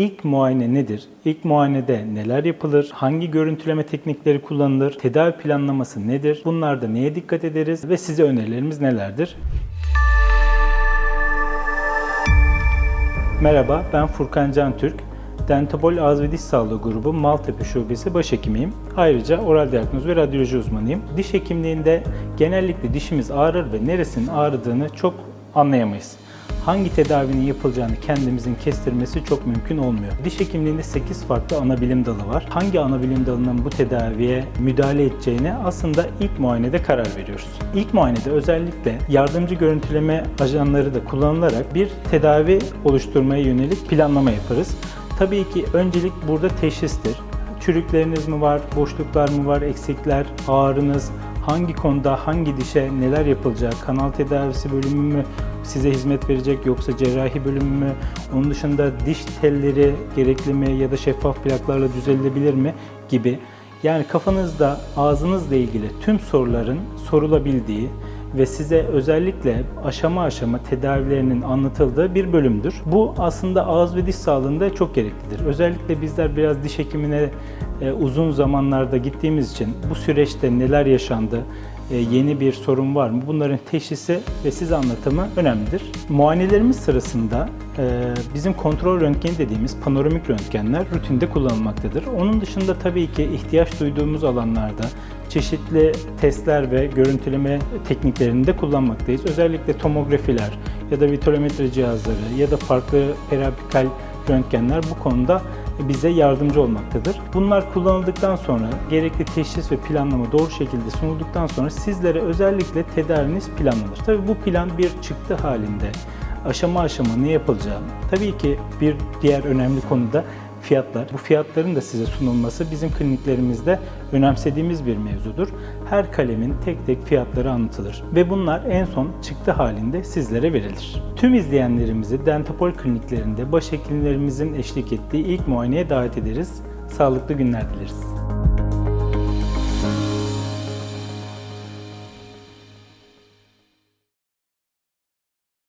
İlk muayene nedir? İlk muayenede neler yapılır? Hangi görüntüleme teknikleri kullanılır? Tedavi planlaması nedir? Bunlarda neye dikkat ederiz ve size önerilerimiz nelerdir? Merhaba, ben Furkan Can Türk. Dentobol Ağız ve Diş Sağlığı Grubu Maltepe Şubesi başhekimiyim. Ayrıca oral diyagnoz ve radyoloji uzmanıyım. Diş hekimliğinde genellikle dişimiz ağrır ve neresinin ağrıdığını çok anlayamayız. Hangi tedavinin yapılacağını kendimizin kestirmesi çok mümkün olmuyor. Diş hekimliğinde 8 farklı ana bilim dalı var. Hangi ana bilim dalının bu tedaviye müdahale edeceğine aslında ilk muayenede karar veriyoruz. İlk muayenede özellikle yardımcı görüntüleme ajanları da kullanılarak bir tedavi oluşturmaya yönelik planlama yaparız. Tabii ki öncelik burada teşhistir. Çürükleriniz mi var, boşluklar mı var, eksikler, ağrınız, hangi konuda, hangi dişe neler yapılacak, kanal tedavisi bölümü mü size hizmet verecek yoksa cerrahi bölümü mü, onun dışında diş telleri gerekli mi ya da şeffaf plaklarla düzelebilir mi gibi. Yani kafanızda ağzınızla ilgili tüm soruların sorulabildiği ve size özellikle aşama aşama tedavilerinin anlatıldığı bir bölümdür. Bu aslında ağız ve diş sağlığında çok gereklidir. Özellikle bizler biraz diş hekimine e, uzun zamanlarda gittiğimiz için bu süreçte neler yaşandı, yeni bir sorun var mı? Bunların teşhisi ve size anlatımı önemlidir. Muayenelerimiz sırasında e, bizim kontrol röntgeni dediğimiz panoramik röntgenler rutinde kullanılmaktadır. Onun dışında tabii ki ihtiyaç duyduğumuz alanlarda çeşitli testler ve görüntüleme tekniklerini de kullanmaktayız. Özellikle tomografiler ya da vitalometre cihazları ya da farklı perapikal röntgenler bu konuda bize yardımcı olmaktadır. Bunlar kullanıldıktan sonra gerekli teşhis ve planlama doğru şekilde sunulduktan sonra sizlere özellikle tedaviniz planlanır. Tabii bu plan bir çıktı halinde aşama aşama ne yapılacağı. Tabii ki bir diğer önemli konu da fiyatlar. Bu fiyatların da size sunulması bizim kliniklerimizde önemsediğimiz bir mevzudur. Her kalemin tek tek fiyatları anlatılır ve bunlar en son çıktı halinde sizlere verilir. Tüm izleyenlerimizi Dentapol kliniklerinde başhekimlerimizin eşlik ettiği ilk muayeneye davet ederiz. Sağlıklı günler dileriz.